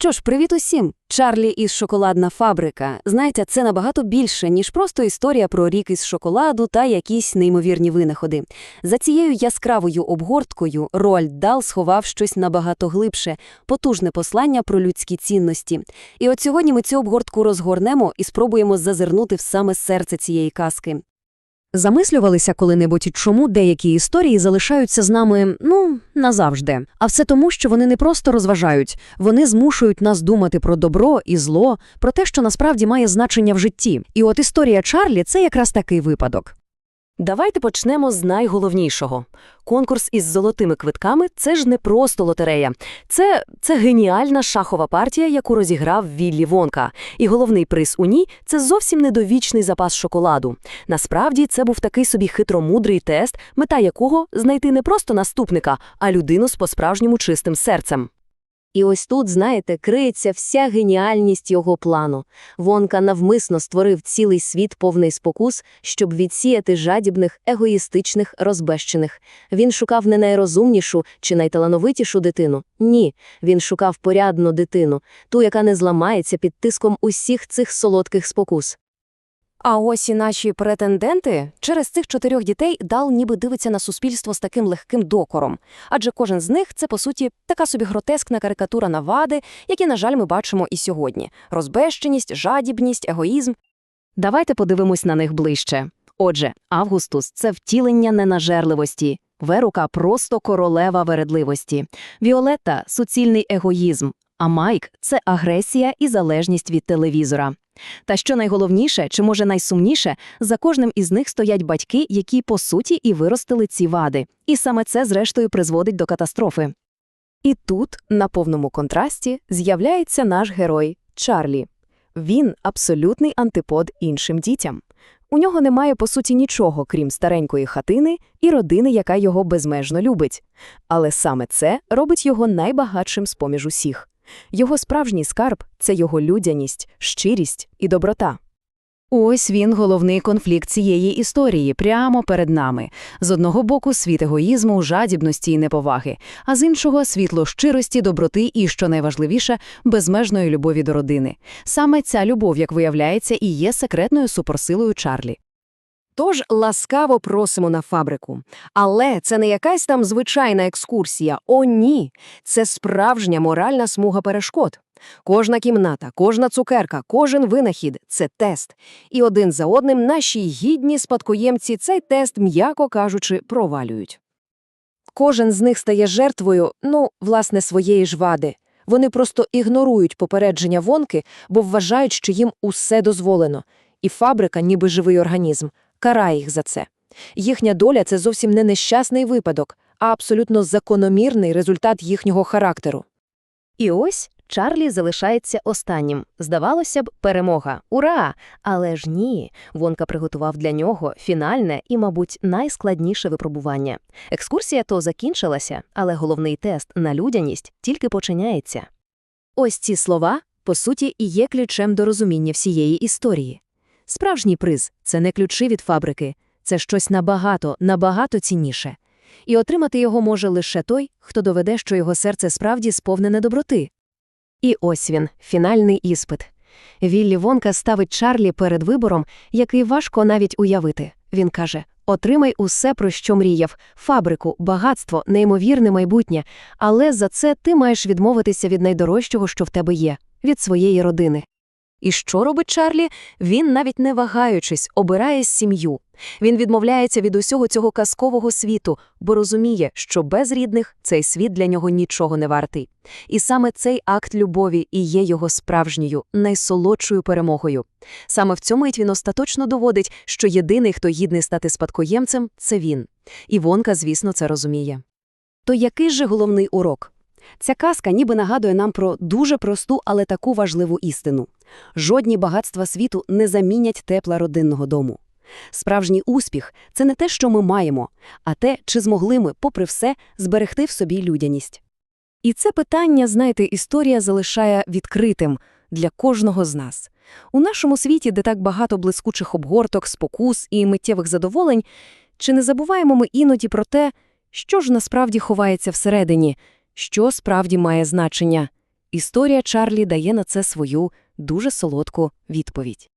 що ж, привіт усім! Чарлі із шоколадна фабрика. Знаєте, це набагато більше, ніж просто історія про рік із шоколаду та якісь неймовірні винаходи. За цією яскравою обгорткою Роальд Дал сховав щось набагато глибше, потужне послання про людські цінності. І от сьогодні ми цю обгортку розгорнемо і спробуємо зазирнути в саме серце цієї казки. Замислювалися коли-небудь, чому деякі історії залишаються з нами, ну, назавжди. А все тому, що вони не просто розважають, вони змушують нас думати про добро і зло, про те, що насправді має значення в житті. І от історія Чарлі це якраз такий випадок. Давайте почнемо з найголовнішого. Конкурс із золотими квитками це ж не просто лотерея. Це, це геніальна шахова партія, яку розіграв Віллі Вонка. І головний приз у ній це зовсім недовічний запас шоколаду. Насправді це був такий собі хитромудрий тест, мета якого знайти не просто наступника, а людину з по-справжньому чистим серцем. І ось тут, знаєте, криється вся геніальність його плану. Вонка навмисно створив цілий світ повний спокус, щоб відсіяти жадібних, егоїстичних, розбещених. Він шукав не найрозумнішу чи найталановитішу дитину. Ні, він шукав порядну дитину, ту, яка не зламається під тиском усіх цих солодких спокус. А ось і наші претенденти через цих чотирьох дітей Дал ніби дивиться на суспільство з таким легким докором. Адже кожен з них це, по суті, така собі гротескна карикатура на вади, які, на жаль, ми бачимо і сьогодні: розбещеність, жадібність, егоїзм. Давайте подивимось на них ближче. Отже, Августус це втілення ненажерливості, Верука просто королева вередливості, Віолетта суцільний егоїзм, а Майк це агресія і залежність від телевізора. Та що найголовніше, чи може найсумніше, за кожним із них стоять батьки, які по суті і виростили ці вади. І саме це, зрештою, призводить до катастрофи. І тут, на повному контрасті, з'являється наш герой Чарлі. Він абсолютний антипод іншим дітям. У нього немає, по суті, нічого, крім старенької хатини і родини, яка його безмежно любить. Але саме це робить його найбагатшим з-поміж усіх. Його справжній скарб це його людяність, щирість і доброта. Ось він головний конфлікт цієї історії, прямо перед нами. З одного боку світ егоїзму, жадібності і неповаги, а з іншого світло щирості, доброти і, що найважливіше, безмежної любові до родини. Саме ця любов, як виявляється, і є секретною суперсилою Чарлі. Тож ласкаво просимо на фабрику. Але це не якась там звичайна екскурсія. О, ні! Це справжня моральна смуга перешкод. Кожна кімната, кожна цукерка, кожен винахід це тест. І один за одним наші гідні спадкоємці цей тест, м'яко кажучи, провалюють. Кожен з них стає жертвою, ну, власне, своєї ж вади. Вони просто ігнорують попередження вонки, бо вважають, що їм усе дозволено. І фабрика, ніби живий організм, карає їх за це. Їхня доля це зовсім не нещасний випадок, а абсолютно закономірний результат їхнього характеру. І ось Чарлі залишається останнім. Здавалося б, перемога. Ура! Але ж ні. Вонка приготував для нього фінальне і, мабуть, найскладніше випробування. Екскурсія то закінчилася, але головний тест на людяність тільки починається. Ось ці слова, по суті, і є ключем до розуміння всієї історії. Справжній приз це не ключі від фабрики, це щось набагато, набагато цінніше. І отримати його може лише той, хто доведе, що його серце справді сповнене доброти. І ось він, фінальний іспит. Віллі Вонка ставить Чарлі перед вибором, який важко навіть уявити. Він каже: Отримай усе, про що мріяв, фабрику, багатство, неймовірне майбутнє, але за це ти маєш відмовитися від найдорожчого, що в тебе є, від своєї родини. І що робить Чарлі? Він, навіть не вагаючись, обирає сім'ю. Він відмовляється від усього цього казкового світу, бо розуміє, що без рідних цей світ для нього нічого не вартий. І саме цей акт любові і є його справжньою, найсолодшою перемогою. Саме в цьому він остаточно доводить, що єдиний, хто гідний стати спадкоємцем, це він. І Вонка, звісно, це розуміє. То який же головний урок? Ця казка ніби нагадує нам про дуже просту, але таку важливу істину. Жодні багатства світу не замінять тепла родинного дому. Справжній успіх це не те, що ми маємо, а те, чи змогли ми, попри все, зберегти в собі людяність. І це питання, знаєте, історія залишає відкритим для кожного з нас. У нашому світі, де так багато блискучих обгорток, спокус і миттєвих задоволень, чи не забуваємо ми іноді про те, що ж насправді ховається всередині, що справді має значення, Історія Чарлі дає на це свою дуже солодку відповідь.